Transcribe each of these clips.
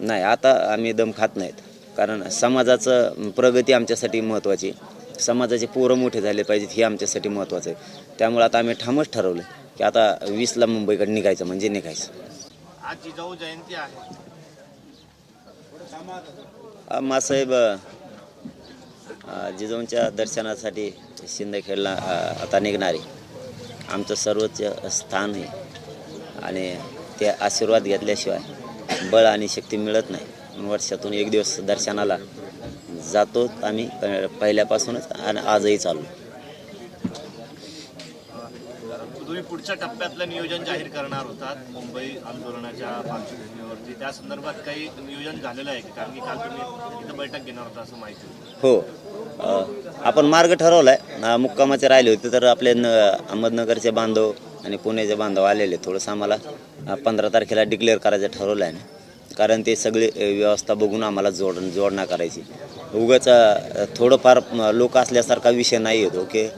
नाही आता आम्ही दम खात नाहीत. कारण समाजाचं प्रगती आमच्यासाठी महत्त्वाची समाजाचे पोरं मोठे झाले पाहिजेत हे आमच्यासाठी महत्त्वाचं आहे. त्यामुळे आता आम्ही ठामच ठरवलं की आता वीसला मुंबईकडे निघायचं म्हणजे निघायचं. आज जिजाऊ जयंती आहे. मासाहेब जिजाऊंच्या दर्शनासाठी शिंदखेडला आता निघणारे आमचं सर्वोच्च स्थान आहे. आणि ते आशीर्वाद घेतल्याशिवाय बळ आणि शक्ती मिळत नाही. वर्षातून एक दिवस दर्शनाला जातो आम्ही. पहिल्यापासूनच आणि आजही चालू. तुम्ही पुढच्या टप्प्यातलं नियोजन जाहीर करणार होतात मुंबई आंदोलनाच्या पार्श्वभूमीवरती. त्या संदर्भात काही नियोजन झालेलं आहे? कारण की काल तुम्ही इथं बैठक घेणार होता असं माहिती होतं. हो. आपण मार्ग ठरवलाय. आहे मुक्कामाचे राहिले होते तर आपले अहमदनगरचे बांधव आणि पुण्याचे बांधव आलेले. थोडंसं आम्हाला पंधरा तारखेला डिक्लेअर करायचं ठरवलं आहे ना. कारण ते सगळी व्यवस्था बघून आम्हाला जोड जोडणा करायची. उगाच थोडंफार लोक असल्यासारखा विषय नाही येतो ओके?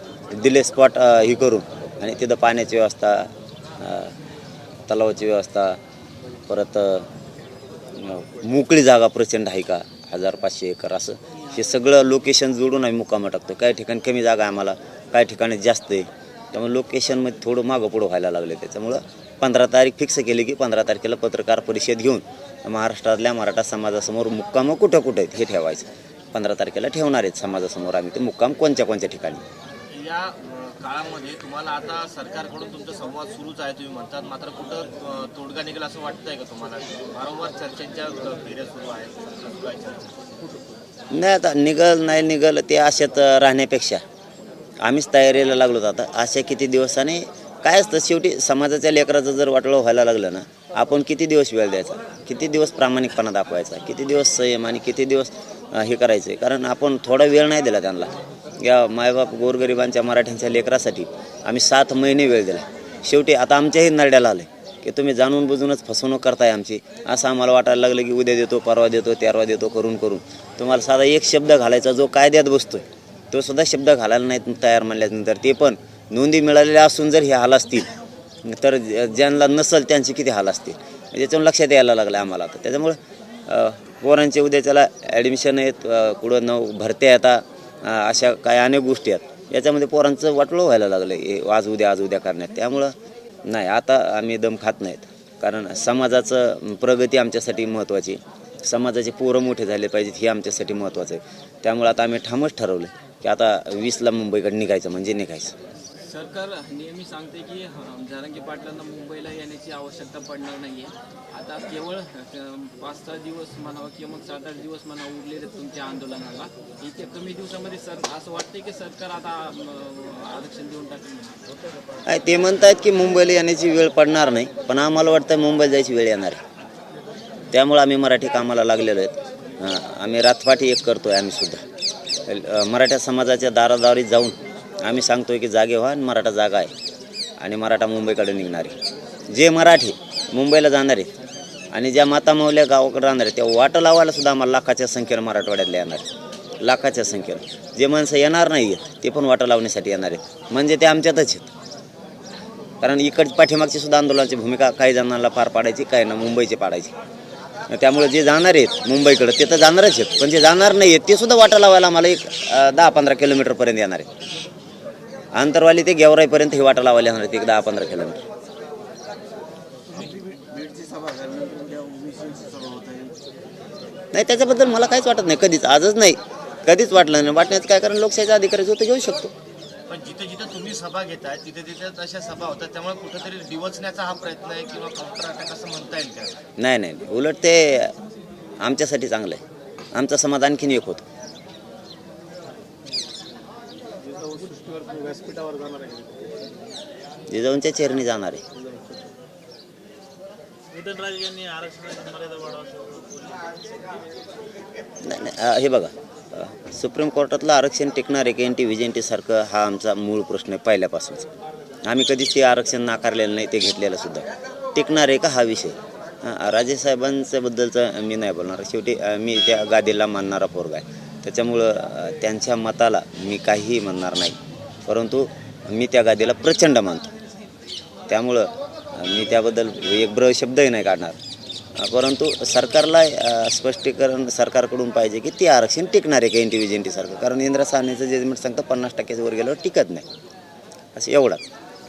दिले स्पॉट ही करून. आणि तिथं पाण्याची व्यवस्था तलावाची व्यवस्था परत मोकळी जागा प्रचंड आहे का? हजार पाचशे एकर असं. हे सगळं लोकेशन जोडून आम्ही मुक्कामं टाकतो. काही ठिकाणी कमी जागा आहे आम्हाला काही ठिकाणी जास्त आहे त्यामुळे लोकेशनमध्ये थोडं मागं पुढं व्हायला लागले त्याच्यामुळं पंधरा तारीख फिक्स केली की पंधरा तारखेला पत्रकार परिषद घेऊन महाराष्ट्रातल्या मराठा समाजासमोर मुक्कामं कुठं कुठं आहेत हे ठेवायचं. पंधरा तारखेला ठेवणार आहेत समाजासमोर आम्ही. ते मुक्काम कोणत्या कोणत्या ठिकाणी? या काळामध्ये तुम्हाला आता सरकारकडून तुमचा संवाद सुरूच आहे तुम्ही म्हणतात मात्र कुठं तोडगा निघेल असं वाटतंय का तुम्हाला? वारंवार चर्चांच्या फेऱ्या सुरू आहेत नाही आता निघल नाही निघल ते आशेत राहण्यापेक्षा. आम्हीच तयारीला लागलो आता अशा किती दिवसाने काय असतं शेवटी समाजाच्या लेकराचं जर वाटलं व्हायला लागलं ना आपण किती दिवस वेळ द्यायचा? किती दिवस प्रामाणिकपणा दाखवायचा? किती दिवस संयम आणि किती दिवस हे करायचं? कारण आपण थोडा वेळ नाही दिला त्यांना. या मायबाप गोरगरिबांच्या मराठ्यांच्या लेकरासाठी आम्ही सात महिने वेळ दिला. शेवटी आता आमच्याही नरड्याला आलं की तुम्ही जाणून बुजूनच फसवणूक करताय आमची. असं आम्हाला वाटायला लागलं की उद्या देतो परवा देतो तेरवा देतो करून करून. तुम्हाला साधा एक शब्द घालायचा जो कायद्यात बसतोय. तो सुद्धा शब्द घालायला नाही तयार म्हणल्यानंतर ते पण नोंदी मिळालेल्या असून जर हे हाल असतील तर ज्यांना नसल त्यांचे किती हाल असतील? म्हणजे याच्यावर लक्षात यायला लागलं आम्हाला आता. त्याच्यामुळं पोरांचे पोरांचे उद्याच्याला ॲडमिशन आहेत कुठं नऊ भरत्या येतात अशा काही अनेक गोष्टी आहेत. याच्यामध्ये पोरांचं वाटलं व्हायला लागलं हे आज उद्या आज उद्या करण्यात. त्यामुळं नाही आता आम्ही दम खात नाहीत. कारण समाजाचं प्रगती आमच्यासाठी महत्त्वाची समाजाचे पोरं मोठे झाले पाहिजेत हे आमच्यासाठी महत्त्वाचं आहे. त्यामुळे आता आम्ही ठामच ठरवलं की आता वीसला मुंबईकडे निघायचं म्हणजे निघायचं. सरकार नेहमी सांगते की जरांगी पाटलांना मुंबईला येण्याची आवश्यकता पडणार नाही आहे आता केवळ पाच सहा दिवस म्हणावं किंवा मग सात आठ दिवस म्हणा उरलेले तुमच्या आंदोलनाला. इतक्या कमी दिवसामध्ये सर असं वाटतंय की सरकार आता आरक्षण देऊन टाकेल ते म्हणतायत की मुंबईला येण्याची वेळ पडणार नाही पण आम्हाला वाटतं मुंबईला जायची वेळ येणार आहे. त्यामुळं आम्ही मराठी कामाला लागलेलो आहेत. आम्ही रातपाठी एक करतो आहे आम्हीसुद्धा मराठा समाजाच्या दारादारी जाऊन आम्ही सांगतो आहे की जागे व्हा आणि मराठा जागा आहे. आणि मराठा मुंबईकडे निघणार आहे. जे मराठी मुंबईला जाणार आहेत आणि ज्या मातामावल्या गावाकडे राहणार आहेत त्या वाटं लावायलासुद्धा आम्हाला लाखाच्या संख्येनं मराठवाड्यातल्या येणार लाखाच्या संख्येनं. जे माणसं येणार नाही आहेत ते पण वाटं लावण्यासाठी येणार आहेत. म्हणजे ते आमच्यातच आहेत. कारण इकड पाठीमागची सुद्धा आंदोलनाची भूमिका काही जणांना पार पाडायची काही ना मुंबईची पाडायची. त्यामुळे जे जाणार आहेत मुंबईकडे ते तर जाणारच आहेत. पण जे जाणार नाही आहेत ते सुद्धा वाटा लावायला आम्हाला एक दहा पंधरा किलोमीटरपर्यंत येणार आहेत. आंतरवाली ते गेवराईपर्यंत हे वाटा लावायला येणार आहेत एक दहा पंधरा किलोमीटर. नाही त्याच्याबद्दल मला काहीच वाटत नाही कधीच. आजच नाही. कधीच वाटलं नाही. वाटण्याचं काय कारण लोकशाहीचा अधिकारी जो तो घेऊ शकतो. पण जिथे जिथे तुम्ही सभा घेताय तिथे तिथे तशा सभा होतात. त्यामुळे कुठेतरी डिवचण्याचा हा प्रयत्न आहे किंवा काउंटर अटॅक असं म्हणता येईल का नाही नाही. उलट ते आमच्यासाठी चांगलं आहे. आमचा समाज आणखीन एक होतो. जिजाऊंच्या चेरणी जाणार आहे. उदयनराजे यांनी आरक्षणाची मर्यादा वाढवा नाही नाही. अं, हे बघा. सुप्रीम कोर्टातलं आरक्षण टिकणार आहे की एन टी व्ही टी सारखं हा आमचा मूळ प्रश्न आहे पहिल्यापासूनच. आम्ही कधीच ते आरक्षण नाकारलेलं नाही ते घेतलेलं सुद्धा. टिकणार आहे का हा विषय? हां मी नाही बोलणार. शेवटी मी त्या गादीला मानणारा पोरगा आहे. त्याच्यामुळं त्यांच्या मताला मी काहीही म्हणणार नाही. परंतु मी त्या गादीला प्रचंड मानतो. त्यामुळं मी त्याबद्दल एक ब्र शब्दही नाही काढणार. परंतु सरकारला स्पष्टीकरण सरकारकडून पाहिजे की ते आरक्षण टिकणार आहे का एन सारखं. कारण इंदिरा सानेचं जजमेंट सांगतं पन्नास टक्क्याच्या वर गेल्यावर टिकत नाही. असं एवढं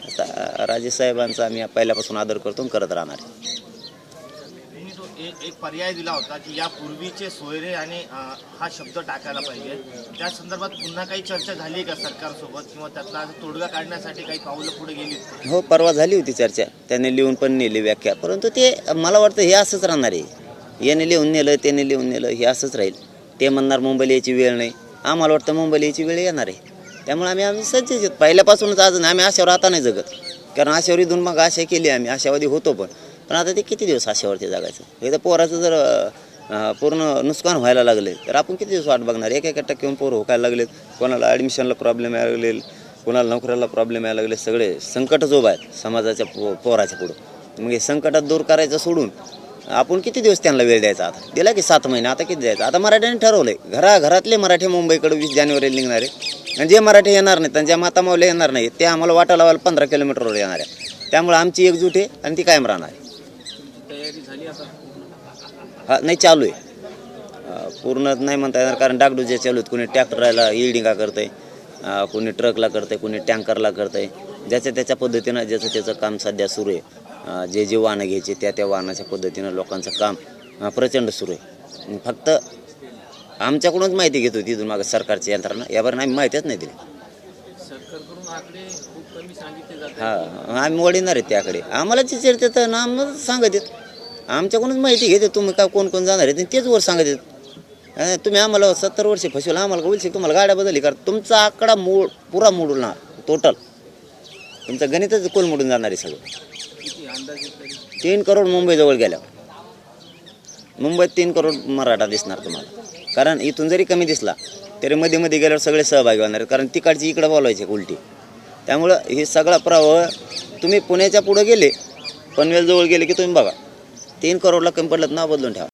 आता राजेसाहेबांचा आम्ही पहिल्यापासून आदर करतो करत राहणार आहे. एक पर्याय दिला होता की यापूर्वीचे सोयरे आणि हा शब्द टाकायला पाहिजे. त्या संदर्भात पुन्हा काही चर्चा झाली का सरकारसोबत किंवा त्यातला तोडगा काढण्यासाठी काही पावलं पुढे गेली हो परवा झाली होती चर्चा. त्याने लिहून पण नेली व्याख्या. परंतु ते मला वाटतं हे असंच राहणार आहे. याने लिहून नेलं त्याने लिहून नेलं हे असंच राहील. ते म्हणणार मुंबईला यायची वेळ नाही. आम्हाला वाटतं मुंबईला यायची वेळ येणार आहे. त्यामुळे आम्ही आम्ही सज्ज आहेत पहिल्यापासूनच अजून आम्ही आशावर आता नाही जगत. कारण आशावर इथून मग आशा केली आम्ही. आशावादी होतो पण. पण आता ते किती दिवस आशेवरती जगायचं? एकदा पोराचं जर पूर्ण नुकसान व्हायला लागले तर आपण किती दिवस वाट बघणार? एक एका टक्के पोरं होकायला लागलेत. कोणाला ॲडमिशनला प्रॉब्लेम यायला लागले कोणाला नोकऱ्याला प्रॉब्लेम यायला लागले सगळे संकटच उभा आहेत समाजाच्या पो पोराच्या पुढं. मग हे संकटात दूर करायचं सोडून आपण किती दिवस त्यांना वेळ द्यायचा आता? दिला की सात महिने आता किती द्यायचा? आता मराठ्यांनी ठरवलं घरा घरातले मराठी मुंबईकडे वीस जानेवारीला निघणार. आहे आणि जे मराठी येणार नाहीत आणि ज्या मातामावल्या येणार नाही ते आम्हाला वाटा लावायला पंधरा किलोमीटरवर येणार आहे त्यामुळे आमची एकजूट आहे आणि ती कायम राहणार आहे. तयारी झाली आता? हा नाही चालू आहे. पूर्ण नाही म्हणता येणार कारण डागडुजे चालू आहेत कोणी ट्रॅक्टरला इल्डिंगा करतंय कोणी ट्रकला करतंय कोणी टँकरला करतंय ज्याच्या त्याच्या पद्धतीनं ज्याचं त्याचं काम सध्या सुरू आहे. जे जे वाहनं घ्यायचे त्या त्या वाहनाच्या पद्धतीनं लोकांचं काम प्रचंड सुरू आहे. फक्त आमच्याकडूनच माहिती घेत होती इथून मागं सरकारची यंत्रणा. यावर आम्ही माहितीच नाही दिली. हा आम्ही वडीणार आहेत त्याकडे. आम्हाला जे चर्चा तर ना आम्हाला सांगत आहेत. आमच्याकडूनच माहिती घेते तुम्ही का कोण कोण जाणार आहे तेच वर सांगत आहेत. तुम्ही आम्हाला सत्तर वर्ष फसवलं आम्हाला बोलशील तुम्हाला गाड्या बदलली कारण तुमचा आकडा मोड पुरा मोडून टोटल तुमचं गणितच कोल मोडून जाणार आहे सगळं. तीन करोड मुंबईजवळ गेल्या मुंबईत तीन करोड मराठा दिसणार तुम्हाला. कारण इथून जरी कमी दिसला तरी मध्ये मध्ये गेल्यावर सगळे सहभागी होणार कारण तिकडची इकडं बोलवायचे उलटी. त्यामुळं हे सगळा प्रवाह तुम्ही पुण्याच्या पुढं गेले पनवेलजवळ गेले की तुम्ही बघा. तीन करोडला कमी पडलं ना बदलून ठेवा.